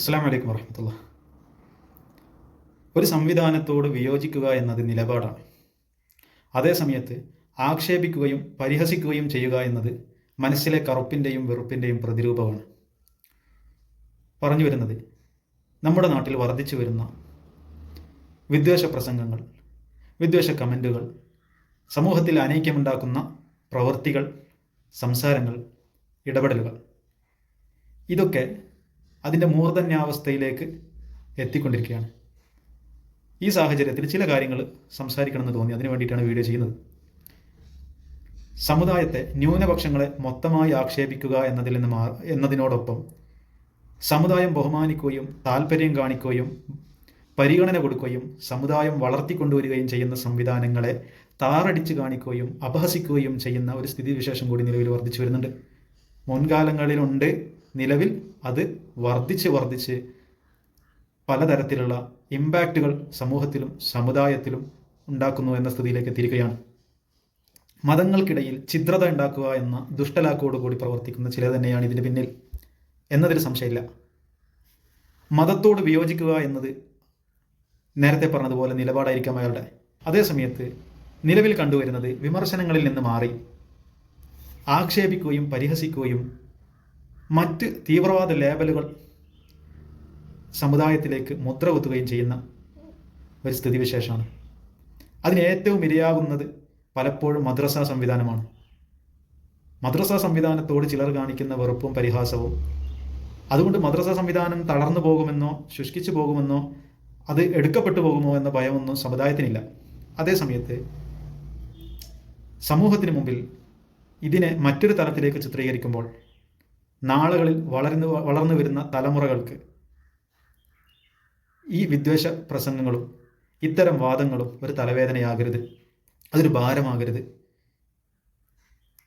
അസ്സാം വലൈക്കും വർഹമത്തുള്ള ഒരു സംവിധാനത്തോട് വിയോജിക്കുക എന്നത് നിലപാടാണ്. അതേസമയത്ത് ആക്ഷേപിക്കുകയും പരിഹസിക്കുകയും ചെയ്യുക എന്നത് മനസ്സിലെ കറുപ്പിന്റെയും വെറുപ്പിന്റെയും പ്രതിരൂപമാണ്. പറഞ്ഞു വരുന്നത് നമ്മുടെ നാട്ടിൽ വർദ്ധിച്ചു വരുന്ന വിദ്വേഷ പ്രസംഗങ്ങൾ വിദ്വേഷ കമന്റുകൾ സമൂഹത്തിൽ അനൈക്യമുണ്ടാക്കുന്ന പ്രവൃത്തികൾ സംസാരങ്ങൾ ഇടപെടലുകൾ ഇതൊക്കെ അതിന്റെ മൂർധന്യാവസ്ഥയിലേക്ക് എത്തിക്കൊണ്ടിരിക്കുകയാണ്. ഈ സാഹചര്യത്തിൽ ചില കാര്യങ്ങൾ സംസാരിക്കണമെന്ന് തോന്നി. അതിനു വേണ്ടിയിട്ടാണ് വീഡിയോ ചെയ്യുന്നത്. സമുദായത്തെ ന്യൂനപക്ഷങ്ങളെ മൊത്തമായി ആക്ഷേപിക്കുക എന്നതിൽ നിന്ന് മാ എന്നതിനോടൊപ്പം സമുദായം ബഹുമാനിക്കുകയും താല്പര്യം കാണിക്കുകയും പരിഗണന കൊടുക്കുകയും സമുദായം വളർത്തിക്കൊണ്ടുവരികയും ചെയ്യുന്ന സംവിധാനങ്ങളെ താറടിച്ച് കാണിക്കുകയും അപഹസിക്കുകയും ചെയ്യുന്ന ഒരു സ്ഥിതിവിശേഷം കൂടി നിലവിൽ വർദ്ധിച്ചു വരുന്നുണ്ട്. മുൻകാലങ്ങളിലുണ്ട്. നിലവിൽ അത് വർദ്ധിച്ച് വർദ്ധിച്ച് പലതരത്തിലുള്ള ഇമ്പാക്റ്റുകൾ സമൂഹത്തിലും സമുദായത്തിലും ഉണ്ടാക്കുന്നു എന്ന സ്ഥിതിയിലേക്ക് എത്തിയിരിക്കുകയാണ്. മതങ്ങൾക്കിടയിൽ ഛിദ്രത ഉണ്ടാക്കുക എന്ന ദുഷ്ടലാക്കോടുകൂടി പ്രവർത്തിക്കുന്ന ചിലർ തന്നെയാണ് ഇതിന് പിന്നിൽ എന്നതിൽ സംശയമില്ല. മതത്തോട് വിയോജിക്കുക എന്നത് നേരത്തെ പറഞ്ഞതുപോലെ നിലപാടായിരിക്കാം അയാളുടെ. അതേസമയത്ത് നിലവിൽ കണ്ടുവരുന്നത് വിമർശനങ്ങളിൽ നിന്ന് മാറി. ആക്ഷേപിക്കുകയും പരിഹസിക്കുകയും മറ്റ് തീവ്രവാദ ലേബലുകൾ സമുദായത്തിലേക്ക് മുദ്ര കുത്തുകയും ചെയ്യുന്ന ഒരു സ്ഥിതിവിശേഷമാണ്. അതിന് ഏറ്റവും ഇരയാകുന്നത് പലപ്പോഴും മദ്രസ സംവിധാനമാണ്. മദ്രസ സംവിധാനത്തോട് ചിലർ കാണിക്കുന്ന വെറുപ്പും പരിഹാസവും. അതുകൊണ്ട് മദ്രസ സംവിധാനം തളർന്നു പോകുമെന്നോ ശുഷ്കിച്ചു പോകുമെന്നോ അത് എടുക്കപ്പെട്ടു പോകുമോ എന്ന ഭയമൊന്നും സമുദായത്തിനില്ല. അതേസമയത്ത് സമൂഹത്തിന് മുമ്പിൽ ഇതിനെ മറ്റൊരു തലത്തിലേക്ക് ചിത്രീകരിക്കുമ്പോൾ നാളുകളിൽ വളർന്നു വളർന്നു വരുന്ന തലമുറകൾക്ക് ഈ വിദ്വേഷ പ്രസംഗങ്ങളും ഇത്തരം വാദങ്ങളും ഒരു തലവേദനയാകരുത്. അതൊരു ഭാരമാകരുത്.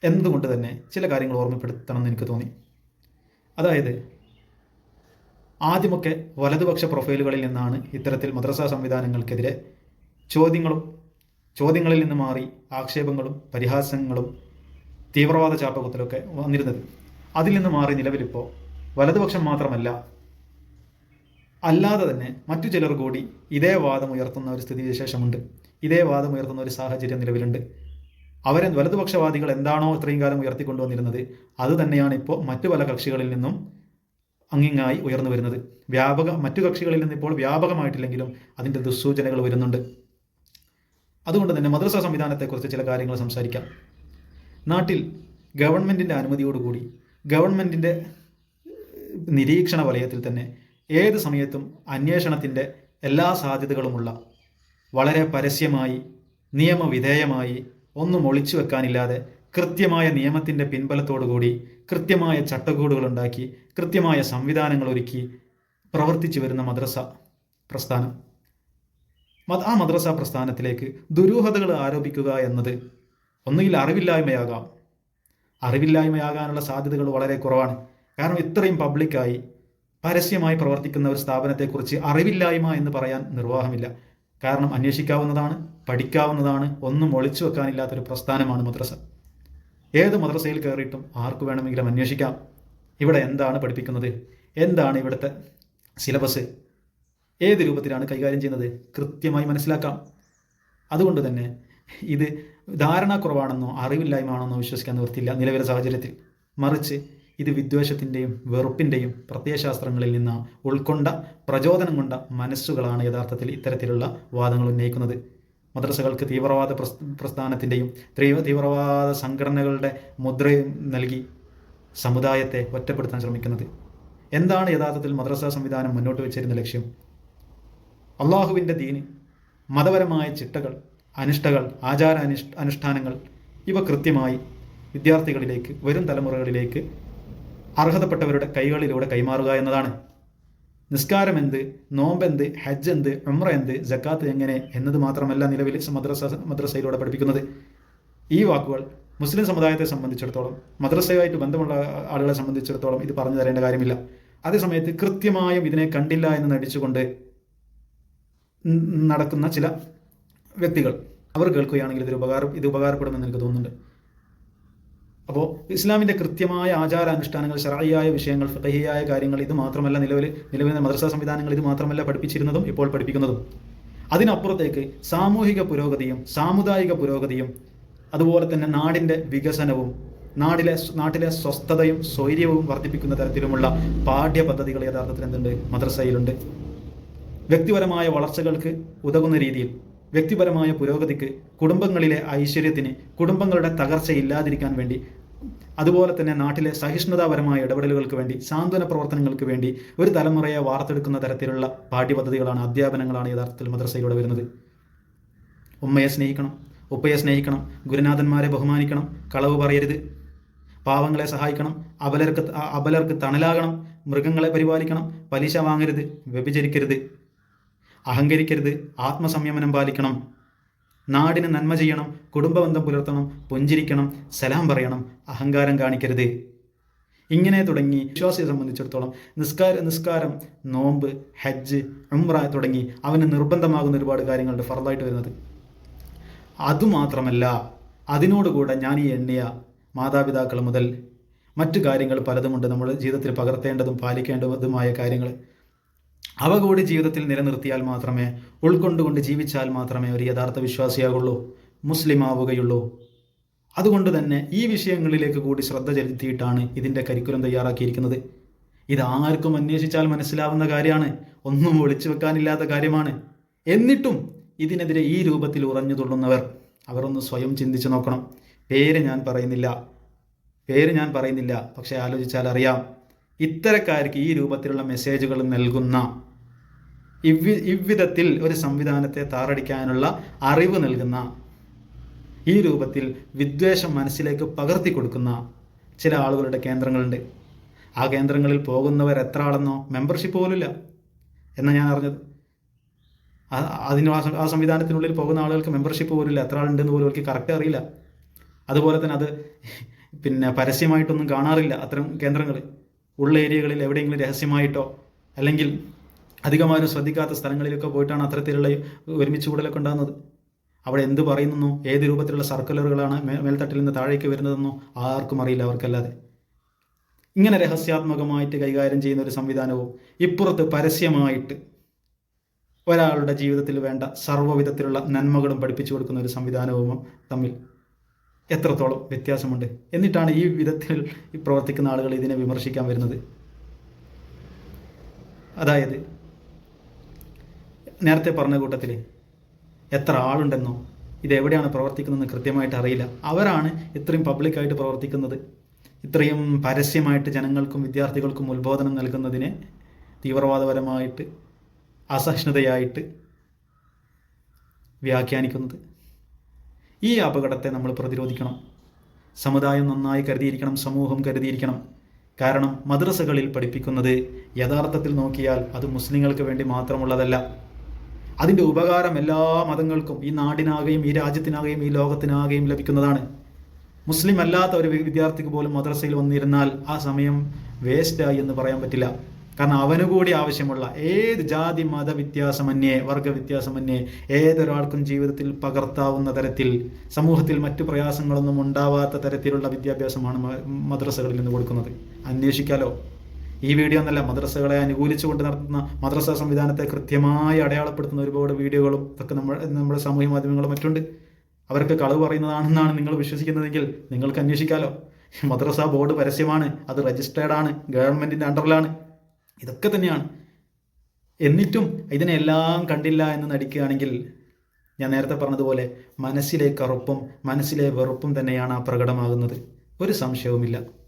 എന്നതുകൊണ്ട് തന്നെ ചില കാര്യങ്ങൾ ഓർമ്മപ്പെടുത്തണം എന്ന് എനിക്ക് തോന്നി. അതായത് ആദ്യമൊക്കെ വലതുപക്ഷ പ്രൊഫൈലുകളിൽ നിന്നാണ് ഇത്തരത്തിൽ മദ്രസ സംവിധാനങ്ങൾക്കെതിരെ ചോദ്യങ്ങളും ചോദ്യങ്ങളിൽ നിന്ന് മാറി ആക്ഷേപങ്ങളും പരിഹാസങ്ങളും തീവ്രവാദ ചാപ്പകുത്തലൊക്കെ വന്നിരുന്നത്. അതിൽ നിന്ന് മാറി നിലവിലിപ്പോൾ വലതുപക്ഷം മാത്രമല്ല അല്ലാതെ തന്നെ മറ്റു ചിലർ കൂടി ഇതേ വാദം ഉയർത്തുന്ന ഒരു സ്ഥിതിവിശേഷമുണ്ട്. ഇതേ വാദം ഉയർത്തുന്ന ഒരു സാഹചര്യം നിലവിലുണ്ട്. അവരെ വലതുപക്ഷവാദികൾ എന്താണോ ഇത്രയും കാലം ഉയർത്തിക്കൊണ്ടുവന്നിരുന്നത് അത് തന്നെയാണ് ഇപ്പോൾ മറ്റു പല കക്ഷികളിൽ നിന്നും അങ്ങിങ്ങായി ഉയർന്നു വരുന്നത്. വ്യാപക മറ്റു കക്ഷികളിൽ നിന്ന് ഇപ്പോൾ വ്യാപകമായിട്ടില്ലെങ്കിലും അതിന്റെ ദുസ്സൂചനകൾ വരുന്നുണ്ട്. അതുകൊണ്ട് തന്നെ മദ്രസ സംവിധാനത്തെക്കുറിച്ച് ചില കാര്യങ്ങൾ സംസാരിക്കാം. നാട്ടിൽ ഗവൺമെന്റിന്റെ അനുമതിയോടുകൂടി ഗവൺമെന്റിന്റെ നിരീക്ഷണ വലയത്തിൽ തന്നെ ഏത് സമയത്തും അന്വേഷണത്തിന്റെ എല്ലാ സാധ്യതകളുമുള്ള വളരെ പരസ്യമായി നിയമവിധേയമായി ഒന്നും ഒളിച്ചു വെക്കാനില്ലാതെ കൃത്യമായ നിയമത്തിന്റെ പിൻബലത്തോടുകൂടി കൃത്യമായ ചട്ടക്കൂടുകൾ ഉണ്ടാക്കി കൃത്യമായ സംവിധാനങ്ങൾ ഒരുക്കി പ്രവർത്തിച്ചു വരുന്ന മദ്രസ പ്രസ്ഥാനം. ആ മദ്രസ പ്രസ്ഥാനത്തിലേക്ക് ദുരൂഹതകൾ ആരോപിക്കുക എന്നത് ഒന്നുകിൽ അറിവില്ലായ്മയാകാം അറിവില്ലായ്മയാകാനുള്ള സാധ്യതകൾ വളരെ കുറവാണ്. കാരണം ഇത്രയും പബ്ലിക്കായി പരസ്യമായി പ്രവർത്തിക്കുന്ന ഒരു സ്ഥാപനത്തെക്കുറിച്ച് അറിവില്ലായ്മ എന്ന് പറയാൻ നിർവാഹമില്ല. കാരണം അന്വേഷിക്കാവുന്നതാണ് പഠിക്കാവുന്നതാണ് ഒന്നും ഒളിച്ചു വെക്കാനില്ലാത്തൊരു പ്രസ്ഥാനമാണ് മദ്രസ. ഏത് മദ്രസയിൽ കയറിയിട്ടും ആർക്ക് വേണമെങ്കിലും അന്വേഷിക്കാം. ഇവിടെ എന്താണ് പഠിപ്പിക്കുന്നത്? എന്താണ് ഇവിടുത്തെ സിലബസ്? ഏത് രൂപത്തിലാണ് കൈകാര്യം ചെയ്യുന്നത്? കൃത്യമായി മനസ്സിലാക്കാം. അതുകൊണ്ട് തന്നെ ഇത് ധാരണാക്കുറവാണെന്നോ അറിവില്ലായ്മയാണെന്നോ വിശ്വസിക്കാൻ നിവൃത്തിയില്ല. നിലവിലെ സാഹചര്യത്തിൽ മറിച്ച് ഇത് വിദ്വേഷത്തിന്റെയും വെറുപ്പിന്റെയും പ്രത്യയശാസ്ത്രങ്ങളിൽ നിന്ന് ഉൾക്കൊണ്ട പ്രചോദനം കൊണ്ട മനസ്സുകളാണ് യഥാർത്ഥത്തിൽ ഇത്തരത്തിലുള്ള വാദങ്ങൾ ഉന്നയിക്കുന്നത്. മദ്രസകൾക്ക് തീവ്രവാദ പ്രസ് പ്രസ്ഥാനത്തിന്റെയും തീവ്ര തീവ്രവാദ സംഘടനകളുടെ മുദ്രയും നൽകി സമുദായത്തെ ഒറ്റപ്പെടുത്താൻ ശ്രമിക്കുന്നത്. എന്താണ് യഥാർത്ഥത്തിൽ മദ്രസ സംവിധാനം മുന്നോട്ട് വെച്ചിരുന്ന ലക്ഷ്യം? അള്ളാഹുവിന്റെ ദീന് മതപരമായ ചിട്ടകൾ അനിഷ്ടകൾ ആചാര അനിഷ് അനുഷ്ഠാനങ്ങൾ ഇവ കൃത്യമായി വിദ്യാർത്ഥികളിലേക്ക് വരും തലമുറകളിലേക്ക് അർഹതപ്പെട്ടവരുടെ കൈകളിലൂടെ കൈമാറുക എന്നതാണ്. നിസ്കാരം എന്ത് നോമ്പെന്ത് ഹജ്ജ് എന്ത് ഉമ്ര എന്ത് ജക്കാത്ത് എങ്ങനെ എന്നത് മാത്രമല്ല നിലവിൽ മദ്രസ മദ്രസയിലൂടെ പഠിപ്പിക്കുന്നത്. ഈ വാക്കുകൾ മുസ്ലിം സമുദായത്തെ സംബന്ധിച്ചിടത്തോളം മദ്രസയുമായിട്ട് ബന്ധമുള്ള ആളുകളെ സംബന്ധിച്ചിടത്തോളം ഇത് പറഞ്ഞു തരേണ്ട കാര്യമില്ല. അതേസമയത്ത് കൃത്യമായും ഇതിനെ കണ്ടില്ല എന്ന് നടിച്ചുകൊണ്ട് നടക്കുന്ന ചില വ്യക്തികൾ. അവർ കേൾക്കുകയാണെങ്കിൽ ഇതൊരു ഉപകാരം ഇത് ഉപകാരപ്പെടുമെന്ന് എനിക്ക് തോന്നുന്നുണ്ട്. അപ്പോൾ ഇസ്ലാമിന്റെ കൃത്യമായ ആചാരാനുഷ്ഠാനങ്ങൾ ശറായിയായ വിഷയങ്ങൾ ഫിഖഹിയായ കാര്യങ്ങൾ ഇത് മാത്രമല്ല നിലവിൽ നിലവിലെ മദ്രസ സംവിധാനങ്ങൾ ഇത് മാത്രമല്ല പഠിപ്പിച്ചിരുന്നതും ഇപ്പോൾ പഠിപ്പിക്കുന്നതും. അതിനപ്പുറത്തേക്ക് സാമൂഹിക പുരോഗതിയും സാമുദായിക പുരോഗതിയും അതുപോലെ തന്നെ നാടിന്റെ വികസനവും നാടിലെ നാട്ടിലെ സ്വസ്ഥതയും സ്വൈര്യവും വർദ്ധിപ്പിക്കുന്ന തരത്തിലുമുള്ള പാഠ്യപദ്ധതികൾ യഥാർത്ഥത്തിൽ എന്തുണ്ട്? മദ്രസയിലുണ്ട്. വ്യക്തിപരമായ വളർച്ചകൾക്ക് ഉതകുന്ന രീതിയിൽ വ്യക്തിപരമായ പുരോഗതിക്ക് കുടുംബങ്ങളിലെ ഐശ്വര്യത്തിന് കുടുംബങ്ങളുടെ തകർച്ച ഇല്ലാതിരിക്കാൻ വേണ്ടി അതുപോലെ തന്നെ നാട്ടിലെ സഹിഷ്ണുതാപരമായ ഇടപെടലുകൾക്ക് വേണ്ടി സാന്ത്വന പ്രവർത്തനങ്ങൾക്ക് വേണ്ടി ഒരു തലമുറയെ വാർത്തെടുക്കുന്ന തരത്തിലുള്ള പാഠ്യപദ്ധതികളാണ് അധ്യാപനങ്ങളാണ് യഥാർത്ഥത്തിൽ മദ്രസയിലൂടെ വരുന്നത്. ഉമ്മയെ സ്നേഹിക്കണം ഉപ്പയെ സ്നേഹിക്കണം ഗുരുനാഥന്മാരെ ബഹുമാനിക്കണം കളവ് പറയരുത്. പാവങ്ങളെ സഹായിക്കണം അബലർക്ക് അബലർക്ക് തണലാകണം മൃഗങ്ങളെ പരിപാലിക്കണം പലിശ വാങ്ങരുത് വ്യഭിചരിക്കരുത്. അഹങ്കരിക്കരുത് ആത്മസംയമനം പാലിക്കണം നാടിന് നന്മ ചെയ്യണം കുടുംബബന്ധം പുലർത്തണം പുഞ്ചിരിക്കണം സലാം പറയണം അഹങ്കാരം കാണിക്കരുത്. ഇങ്ങനെ തുടങ്ങി വിശ്വാസിയെ സംബന്ധിച്ചിടത്തോളം നിസ്കാര നിസ്കാരം നോമ്പ് ഹജ്ജ് ഉംറ തുടങ്ങി അവന് നിർബന്ധമാകുന്ന ഒരുപാട് കാര്യങ്ങളുണ്ട് ഫറലായിട്ട് വരുന്നത്. അതുമാത്രമല്ല അതിനോടുകൂടെ ഞാൻ ഈ എണ്ണിയ മാതാപിതാക്കൾ മുതൽ മറ്റു കാര്യങ്ങൾ പലതുമുണ്ട് നമ്മൾ ജീവിതത്തിൽ പകർത്തേണ്ടതും പാലിക്കേണ്ടതുമായ കാര്യങ്ങൾ. അവ കൂടി ജീവിതത്തിൽ നിലനിർത്തിയാൽ മാത്രമേ ഉൾക്കൊണ്ടുകൊണ്ട് ജീവിച്ചാൽ മാത്രമേ ഒരു യഥാർത്ഥ വിശ്വാസിയാകുള്ളൂ മുസ്ലിം ആവുകയുള്ളൂ അതുകൊണ്ട് തന്നെ ഈ വിഷയങ്ങളിലേക്ക് കൂടി ശ്രദ്ധ ചെലുത്തിയിട്ടാണ് ഇതിന്റെ കരിക്കുലം തയ്യാറാക്കിയിരിക്കുന്നത്. ഇത് ആർക്കും അന്വേഷിച്ചാൽ മനസ്സിലാവുന്ന കാര്യമാണ് ഒന്നും ഒളിച്ചു വെക്കാനില്ലാത്ത കാര്യമാണ്. എന്നിട്ടും ഇതിനെതിരെ ഈ രൂപത്തിൽ ഉറഞ്ഞു തുള്ളുന്നവർ അവർ ഒന്ന് സ്വയം ചിന്തിച്ചു നോക്കണം. പേര് ഞാൻ പറയുന്നില്ല. പേര് ഞാൻ പറയുന്നില്ല പക്ഷേ ആലോചിച്ചാൽ അറിയാം. ഇത്തരക്കാർക്ക് ഈ രൂപത്തിലുള്ള മെസ്സേജുകൾ നൽകുന്ന ഇവി ഇவ்விധത്തിൽ ഒരു സംവിധാനത്തെ താറടിക്കാനുള്ള അറിവ് നൽകുന്ന ഈ രൂപത്തിൽ വിദ്വേഷം മനസ്സിലേക്ക് പകർത്തി കൊടുക്കുന്ന ചില ആളുകളുടെ കേന്ദ്രങ്ങളുണ്ട്. ആ കേന്ദ്രങ്ങളിൽ പോകുന്നവർ എത്ര ആളെന്നോ മെമ്പർഷിപ്പ് പോലുമില്ല എന്നാണ് ഞാൻ അറിഞ്ഞത്. അതിന് ആ സംവിധാനത്തിനുള്ളിൽ പോകുന്ന ആളുകൾക്ക് മെമ്പർഷിപ്പ് പോലില്ല എത്ര ആളുണ്ടെന്ന് പോലും അവർക്ക് കറക്റ്റ് അറിയില്ല. അതുപോലെ തന്നെ അത് പിന്നെ പരസ്യമായിട്ടൊന്നും കാണാറില്ല അത്തരം കേന്ദ്രങ്ങൾ ഉള്ള ഏരിയകളിൽ എവിടെയെങ്കിലും രഹസ്യമായിട്ടോ അല്ലെങ്കിൽ അധികമാരും ശ്രദ്ധിക്കാത്ത സ്ഥലങ്ങളിലൊക്കെ പോയിട്ടാണ് അത്തരത്തിലുള്ള ഒരുമിച്ച് കൂടലൊക്കെ ഉണ്ടാകുന്നത്. അവിടെ എന്ത് പറയുന്നെന്നോ ഏത് രൂപത്തിലുള്ള സർക്കുലറുകളാണ് മേൽത്തട്ടിൽ നിന്ന് താഴേക്ക് വരുന്നതെന്നോ ആർക്കും അറിയില്ല അവർക്കല്ലാതെ. ഇങ്ങനെ രഹസ്യാത്മകമായിട്ട് കൈകാര്യം ചെയ്യുന്ന ഒരു സംവിധാനവും ഇപ്പുറത്ത് പരസ്യമായിട്ട് ഒരാളുടെ ജീവിതത്തിൽ വേണ്ട സർവവിധത്തിലുള്ള നന്മകളും പഠിപ്പിച്ചു കൊടുക്കുന്ന ഒരു സംവിധാനവും തമ്മിൽ എത്രത്തോളം വ്യത്യാസമുണ്ട്? എന്നിട്ടാണ് ഈ വിധത്തിൽ പ്രവർത്തിക്കുന്ന ആളുകൾ ഇതിനെ വിമർശിക്കാൻ വരുന്നത്. അതായത് നേരത്തെ പറഞ്ഞ കൂട്ടത്തിൽ എത്ര ആളുണ്ടെന്നോ ഇതെവിടെയാണ് പ്രവർത്തിക്കുന്നതെന്ന് കൃത്യമായിട്ട് അറിയില്ല. അവരാണ് ഇത്രയും പബ്ലിക്കായിട്ട് പ്രവർത്തിക്കുന്നത്. ഇത്രയും പരസ്യമായിട്ട് ജനങ്ങൾക്കും വിദ്യാർത്ഥികൾക്കും ഉത്ബോധനം നൽകുന്നതിനെ തീവ്രവാദപരമായിട്ട് അസഹിഷ്ണുതയായിട്ട് വ്യാഖ്യാനിക്കുന്നത്. ഈ അപകടത്തെ നമ്മൾ പ്രതിരോധിക്കണം. സമുദായം നന്നായി കരുതിയിരിക്കണം സമൂഹം കരുതിയിരിക്കണം. കാരണം മദ്രസകളിൽ പഠിപ്പിക്കുന്നത് യഥാർത്ഥത്തിൽ നോക്കിയാൽ അത് മുസ്ലിങ്ങൾക്ക് വേണ്ടി മാത്രമുള്ളതല്ല. അതിന്റെ ഉപകാരം എല്ലാ മതങ്ങൾക്കും ഈ നാടിനാകെയും ഈ രാജ്യത്തിനാകെയും ഈ ലോകത്തിനാകെയും ലഭിക്കുന്നതാണ്. മുസ്ലിം അല്ലാത്ത ഒരു വിദ്യാർത്ഥിക്ക് പോലും മദ്രസയിൽ വന്നിരുന്നാൽ ആ സമയം വേസ്റ്റായി എന്ന് പറയാൻ പറ്റില്ല. കാരണം അവനുകൂടി ആവശ്യമുള്ള ഏത് ജാതി മത വ്യത്യാസമന്യേ വർഗ വ്യത്യാസമന്യേ ഏതൊരാൾക്കും ജീവിതത്തിൽ പകർത്താവുന്ന തരത്തിൽ സമൂഹത്തിൽ മറ്റു പ്രയാസങ്ങളൊന്നും ഉണ്ടാവാത്ത തരത്തിലുള്ള വിദ്യാഭ്യാസമാണ് മദ്രസകളിൽ നിന്ന് കൊടുക്കുന്നത്. അന്വേഷിക്കാലോ? ഈ വീഡിയോ എന്നല്ല മദ്രസകളെ അനുകൂലിച്ചുകൊണ്ട് നടത്തുന്ന മദ്രസ സംവിധാനത്തെ കൃത്യമായി അടയാളപ്പെടുത്തുന്ന ഒരുപാട് വീഡിയോകളും ഒക്കെ നമ്മൾ നമ്മുടെ സാമൂഹ്യ മാധ്യമങ്ങളും മറ്റുണ്ട്. അവർക്ക് കളവ് പറയുന്നതാണെന്നാണ് നിങ്ങൾ വിശ്വസിക്കുന്നതെങ്കിൽ നിങ്ങൾക്ക് അന്വേഷിക്കാലോ? മദ്രസ ബോർഡ് പരസ്യമാണ് അത് രജിസ്റ്റേർഡ് ആണ് ഗവൺമെന്റിന്റെ അണ്ടറിലാണ്. ഇതൊക്കെ തന്നെയാണ്. എന്നിട്ടും ഇതിനെല്ലാം കണ്ടില്ല എന്ന് നടിക്കുകയാണെങ്കിൽ ഞാൻ നേരത്തെ പറഞ്ഞതുപോലെ മനസ്സിലെ കറുപ്പും മനസ്സിലെ വെറുപ്പും തന്നെയാണ് ആ പ്രകടമാകുന്നത്. ഒരു സംശയവുമില്ല.